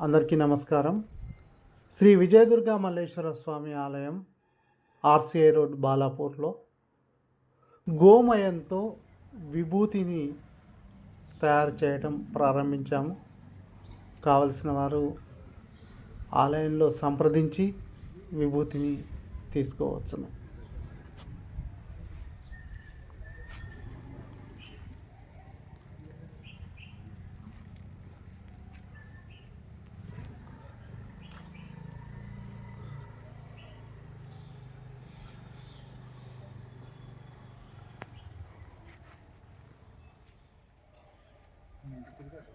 అందరికీ నమస్కారం. శ్రీ విజయదుర్గ మల్లేశ్వర స్వామి ఆలయం ఆర్సీఐ రోడ్ బాలాపూర్లో గోమయంతో విభూతిని తయారు చేయటం ప్రారంభించాము. కావలసిన వారు ఆలయంలో సంప్రదించి విభూతిని తీసుకోవచ్చును. 嗯就这种